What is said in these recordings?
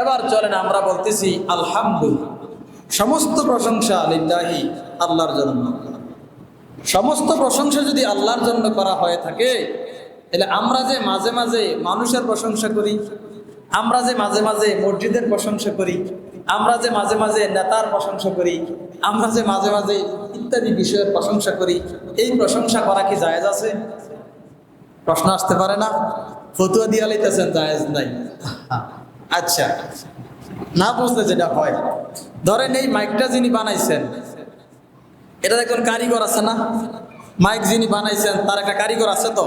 এবার চলেন আমরা বলতেছি আলহামদুলিল্লাহ সমস্ত প্রশংসা লিল্লাহি, আল্লাহর জন্য। সমস্ত প্রশংসা যদি আল্লাহর জন্য করা হয়ে থাকে, তাহলে আমরা যে মাঝে মাঝে মানুষের প্রশংসা করি, আমরা যে মাঝে মাঝে মসজিদের প্রশংসা করি, আমরা যে মাঝে মাঝে নেতার প্রশংসা করি, আমরা যে মাঝে মাঝে ইত্যাদি বিষয়ের প্রশংসা করি, এই প্রশংসা করা কি জায়েজ আছে? প্রশ্ন আসতে পারে না? ফতুয়া দিয়া লাইতেছেন, জায়েজ নাই। আচ্ছা। না বুঝলে যেটা হয়। ধরেন এই মাইকটা যিনি বানাইছেন, এটা এখন কারিগর আছে না? মাইক যিনি বানাইছেন, তার একটা কারিগর আছে তো?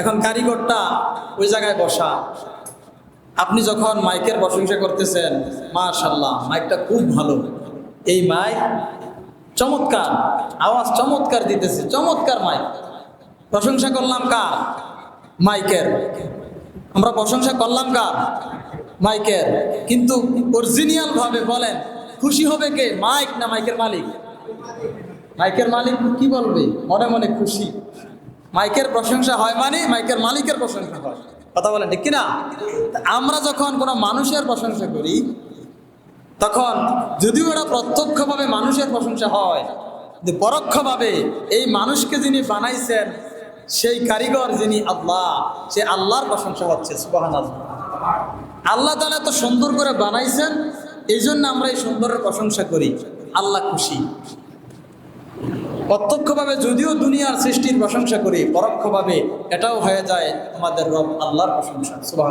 এখন কারিগরটা ওই জায়গায় বসা। আপনি যখন মাইকের প্রশংসা করতেছেন মাশাল্লাহ মাইকটা খুব ভালো। এই মাইক চমৎকার, আওয়াজ চমৎকার দিতেছে, চমৎকার মাইক। প্রশংসা করলাম কার? মাইকের। আমরা প্রশংসা করলাম কার? মাইকের কিন্তু অরিজিনাল ভাবে বলেন, খুশি হবে কে? মাইক না মাইকের মালিক? মাইকের মালিক কি বলবে? মনে মনে খুশি। মাইকের প্রশংসা হয় মানে মাইকের মালিকের প্রশংসা হয়। কথা বলেন, ঠিক কিনা? আমরা যখন কোনো মানুষের প্রশংসা করি, তখন যদিও এটা প্রত্যক্ষভাবে মানুষের প্রশংসা হয় পরোক্ষভাবে এই মানুষকে যিনি বানাইছেন, সেই কারিগর যিনি আল্লাহ, সে আল্লাহর প্রশংসা হচ্ছে সুবাহান আল্লাহ তালা এত সুন্দর করে বানাইছেন এই জন্য আমরা এই সুন্দরের প্রশংসা করি। আল্লাহ খুশি। প্রত্যক্ষভাবে যদিও দুনিয়ার সৃষ্টির প্রশংসা করি, পরোক্ষভাবে এটাও হয়ে যায় আমাদের রব আল্লাহর প্রশংসা সুবাহ